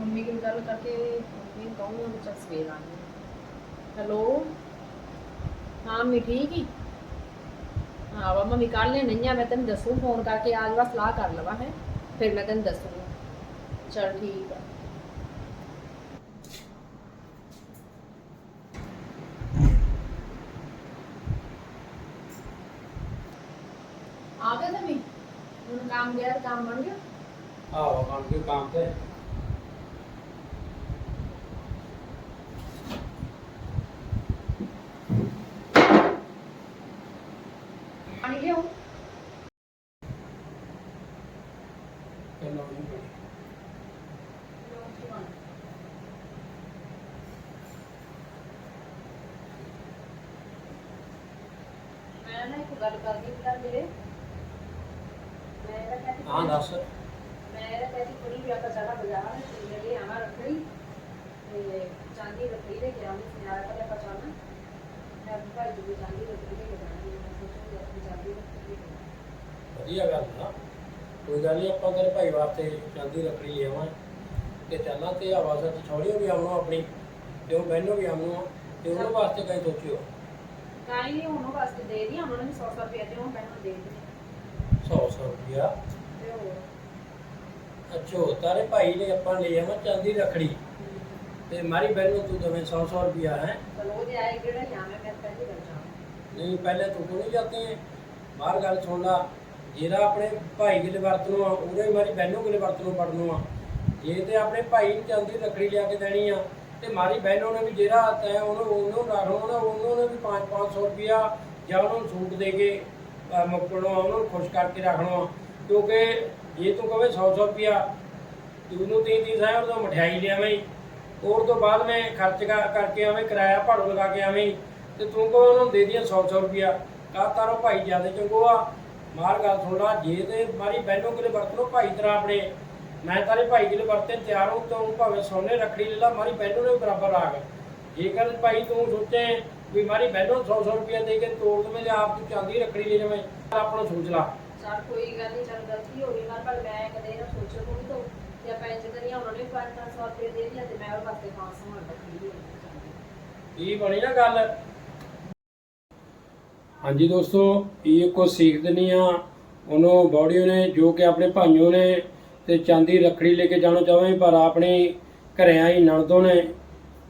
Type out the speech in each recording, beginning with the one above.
Mummy ਕੀ ਗੱਲ ਕਰਕੇ mummy ਨੂੰ ਕਹੂੰਗਾ ਕਿ ਚੱਲ ਸਵੇਰ ਆਈ ਹੈਲੋ? ਹਾਂ ਮੈਂ ਠੀਕ ਹੀ ਹਾਂ, ਵਾ ਮੰਮੀ ਕੱਲ ਨੇ ਨਹੀਂ ਆ ਮੈਂ ਤੈਨੂੰ ਦੱਸੂ, ਫੋਨ ਕਰਕੇ ਆਜ ਵਾ ਸਲਾਹ ਕਰ ਲਵਾ, ਹੈ। ਫਿਰ ਮੈਂ ਤੈਨੂੰ ਦੱਸੂਗਾ। ਚਲ ਠੀਕ ਆ। ਆ ਗਏ ਤੁਸੀਂ ਹੁਣ ਕੰਮ ਗਿਆ, ਕੰਮ ਬਣ ਗਿਆ? ਆਹੋ ਕੰਮ ਕੇ ਕੰਮ ਤੇ। ਪਾਣੀ ਪੜੀ ਮੈਂ ਨਾ ਇੱਕ ਗੱਲ ਕਰਦੀ ਸੀ ਮੈਂ ਨਾ ਕਹਿੰਦੀ ਹਾਂ ਦੱਸ। ਮੈਂ ਨਾ ਕਹਿੰਦੀ ਕੁੜੀ ਵੀ ਆਪਾਂ ਚੱਲਾ ਬਾਜ਼ਾਰ ਤੇ ਆਵਾਂ ਰੱਖੜੀ। ਤੇ ਚਾਂਦੀ ਰੱਖੜੀ ਲੈ ਕੇ ਆਉਂਦੀ ਸੀ ਨਾਲ ਪਹਿਲੇ ਆਪਾਂ ਚੱਲਣਾ ਮੈਂ ਆਪਣੇ ਭਾਈ ਦੀ ਚਾਂਦੀ ਰੱਖੜੀ ਲੈ ਕੇ ਜਾਣੀ ਮੈਂ ਸੋਚੂਗੀ ਆਪਣੀ ਚਾਂਦੀ ਰੱਖੜੀ ਲੈ ਕੇ ਆਵਾਂ। ਵਧੀਆ ਗੱਲ ਨਾ। ਕੋਈ ਗੱਲ ਨਹੀਂ ਆਪਾਂ ਤੇਰੇ ਭਾਈ ਵਾਸਤੇ ਚਾਂਦੀ ਰੱਖੜੀ ਲੈ ਆਵਾਂ ਤੇ ਚੱਲਾਂ ਤੇ ਹਵਾ ਸੱਚ ਛੋੜੀਓ ਵੀ ਆਉਣੋ ਆਪਣੀ ਤੇ ਉਹ ਬਹਿਨੋ ਵੀ ਆਉਣੋ ਤੇ ਉਹਨਾਂ ਵਾਸਤੇ ਕਈ ਸੋਚਿਓ। ਕਾਈ ਨਹੀਂ ਉਹਨੂੰ ਵਾਸਤੇ ਦੇ ਦੀ ਉਹਨਾਂ ਨੇ 100 ਰੁਪਏ ਤੇ ਉਹ ਪਹਿਲਾਂ ਦੇ ਦੇ 100 100 ਰੁਪਿਆ ਤੇ ਹੋਰ? ਅੱਛੋ ਤਾਰੇ ਭਾਈ ਨੇ ਆਪਾਂ ਲੈ ਆਵਾਂ ਚਾਂਦੀ ਰੱਖੜੀ ਤੇ ਮਾਰੀ ਬਹਿਨ ਨੂੰ ਤੂੰ ਦਵੇਂ 100 100 ਰੁਪਿਆ ਹੈ। ਚਲੋ ਉਹਦੇ ਆਏ ਕਿਹੜਾ ਹੀ ਆਵੇਂ ਮੈਂ ਪਹਿਲੀ ਗੱਲ ਜਾਵਾਂ ਨਹੀਂ ਪਹਿਲੇ ਤੂੰ ਨਹੀਂ ਜਾਂਦੀ ਬਾਹਰ ਗੱਲ ਸੁਣ ਲਾ। ਜਿਹੜਾ ਆਪਣੇ ਭਾਈ ਦੇ ਨੂੰ ਆ, ਉਹਦੇ ਹੀ ਮਾਰੀ ਬਹਿਨੋਂ ਦੇ ਨੂੰ ਪੜਨੋਂ ਆ ਜੇ ਤੇ ਆਪਣੇ ਭਾਈ ਨੂੰ ਚਾਂਦੀ ਲੱਕੜੀ ਲਿਆ ਕੇ ਦੇਣੀ ਆ, ਤੇ ਮਾਰੀ ਬਹਿਨੋਂ ਨੇ ਵੀ ਜਿਹੜਾ ਤੈ ਉਹਨੂੰ ਉਹਨੂੰ ਰੱਖਣਾ ਨਾ ਉਹਨੂੰ ਨੇ ਵੀ 5 500 ਰੁਪਿਆ ਜਾਂ ਉਹਨੂੰ ਸੂਟ ਦੇ ਕੇ ਅਹ ਮੁੱਕਣੋਂ ਉਹਨੂੰ ਖੁਸ਼ ਕਰਕੇ ਰੱਖਣਾ ਆ। ਕਿਉਂਕਿ ਜੇ ਤੂੰ ਕਵੇਂ 100 100 ਰੁਪਿਆ ਤੇ ਉਹਨੂੰ ਤੀਹ ਤੀਹ ਸਾਹਿਬ ਤੋਂ ਮਠਿਆਈ ਲਿਆਵੇਂ, ਹੋਰ ਤੋਂ ਬਾਅਦ ਮੈਂ ਖਰਚ ਕਰ- ਕਰਕੇ ਆਵੇਂ, ਕਿਰਾਇਆ ਭਾੜੂ ਲਗਾ ਕੇ ਆਵੇਂ, ਤੇ ਤੂੰ ਕੋ ਉਹਨੂੰ ਦੇ ਦੀਆਂ 100 100 ਰੁਪਿਆ ਕਾ ਤਾਰੋ ਭਾਈ ਜ਼ਿਆਦਾ ਚੰਗੋ ਆ ਮਾਰ ਗੱਲ ਸੁਣ ਲਾ ਜੇ ਤੇ ਮਾਰੀ ਬੈਨੋ ਕਿਲੇ ਵਰਤਨੋ ਭਾਈ ਤੇਰਾ ਆਪਣੇ। ਮੈਂ ਤਾਰੇ ਭਾਈ ਕਿਲੇ ਵਰਤੇ ਤਿਆਰ ਹਾਂ ਤੂੰ ਭਾਵੇਂ ਸੋਨੇ ਰੱਖੜੀ ਲੈ ਲਾ ਮਾਰੀ ਬੈਨੋ ਨੇ ਬਰਾਬਰ ਆ ਗਏ ਜੇਕਰ ਭਾਈ ਤੂੰ ਸੋਚੇ ਵੀ ਮਾਰੀ ਬੈਨੋ 100 100 ਰੁਪਿਆ ਦੇ ਕੇ ਤੋੜ ਦਵੇਂ ਜਾਂ ਆਪ ਤੂੰ ਚਾਂਦੀ ਰੱਖੜੀ ਲੈ ਜਾਵੇਂ ਆਪਣਾ ਸੋਚ ਲਾ। ਚੱਲ ਕੋਈ ਗੱਲ ਨਹੀਂ ਚੱਲ ਗਲਤੀ ਹੋ ਗਈ ਨਾਲ ਪਰ ਮੈਂ ਕਦੇ ਨਾ ਸੋਚਿਆ ਕੋਈ ਤੋਂ ਤੇ ਆਪਾਂ ਇੰਜ ਕਰੀਏ ਉਹਨਾਂ ਨੇ 5-500 ਰੁਪਏ ਦੇ ਦਿਆ ਤੇ ਮੈਂ ਉਹ ਵਾਸਤੇ 500 ਹੁਣ ਰੱਖੀ ਲਈ ਇਹ ਬਣੀ ਨਾ ਗੱਲ? ਹਾਂਜੀ ਦੋਸਤੋ, ਇਹ ਕੋ ਸਿੱਖ ਦਨੀ ਆ। ਉਹਨੂੰ ਬੌਡੀਓ ਨੇ, ਜੋ ਕਿ ਆਪਣੇ ਭਾਈਓ ਨੇ, ਤੇ ਚਾਂਦੀ ਰੱਖੜੀ ਲੈ ਕੇ ਜਾਣਾ ਚਾਹਵੇ ਪਰ ਆਪਣੇ ਘਰਿਆਂ ਹੀ ਨਣਦੋ ਨੇ।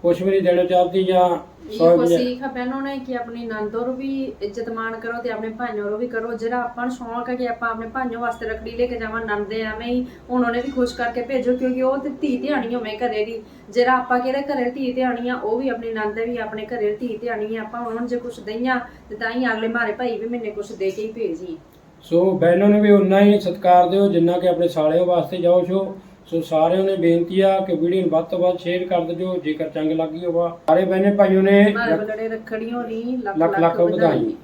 ਕੁਛ ਵੀ ਨਹੀਂ ਦੇਣਾ ਚਾਹਦੀ ਜਾਂ ਇਹ ਸੌ ਕੋ ਪੰਜਾਹ- ਸਿੱਖ ਪੈਨੋ ਨੇ ਕਿ ਆਪਣੀ ਨੰਦੋਂ ਨੂੰ ਵੀ ਇੱਜ਼ਤ ਮਾਣ ਕਰੋ ਤੇ ਆਪਣੇ ਭਾਈਆਂ ਨੂੰ ਵੀ ਕਰੋ। ਜਿਹੜਾ ਆਪਾਂ ਨੂੰ ਸ਼ੌਂਕ ਹੈ ਕਿ ਆਪਾਂ ਆਪਣੇ ਭਾਈਆਂ ਵਾਸਤੇ ਰੱਖੜੀ ਲੈ ਕੇ ਜਾਵਾਂ ਨੰਦੇ ਐਵੇਂ ਹੀ ਉਹਨਾਂ ਨੇ ਵੀ ਖੁਸ਼ ਕਰਕੇ ਭੇਜੋ ਕਿਉਂਕਿ ਉਹ ਤੇ ਧੀ ਧਿਆਣੀ ਹੋਵੇਂ ਘਰੇ ਦੀ। ਜਿਹੜਾ ਆਪਾਂ ਕਿਹੜੇ ਘਰੇ ਧੀ ਧਿਆਣੀ ਆ ਉਹ ਵੀ ਆਪਣੀ ਨੰਦ ਵੀ ਆਪਣੇ ਘਰੇ ਧੀ ਧਿਆਣੀ ਆ। ਆਪਾਂ ਉਹਨਾਂ ਨੂੰ ਜੇ ਕੁਝ ਦਈਆਂ ਤੇ ਤਾਂ ਹੀ ਅਗਲੇ ਮਾਰੇ ਭਾਈ ਵੀ ਮੈਨੇ ਕੁਝ ਦੇ ਕੇ ਹੀ ਭੇਜੀ। ਸੋ ਬਹਿਨੋਂ ਨੂੰ ਵੀ ਉਨਾ ਹੀ ਸਤਿਕਾਰ ਦਿਓ ਜਿੰਨਾ ਕਿ ਆਪਣੇ ਸਾਲਿਆਂ ਵਾਸਤੇ ਜਾਓ ਛੋ ਸੋ ਸਾਰਿਆਂ ਨੇ ਬੇਨਤੀ ਆ ਕਿ ਵੀਡੀਓ ਨੂੰ ਵੱਧ ਤੋਂ ਵੱਧ ਸ਼ੇਅਰ ਕਰ ਦਿਓ ਜੇਕਰ ਚੰਗ ਲੱਗੀ ਹੋਵਾ। ਸਾਰੇ ਬਹਿਨੇ ਭਾਈਓ ਨੇ ਮਾਰੇ ਬਲੜੇ ਰੱਖੜੀਆਂ ਨਹੀਂ ਲੱਖ ਲੱਖ ਲੱਖ ਵਧਾਈ।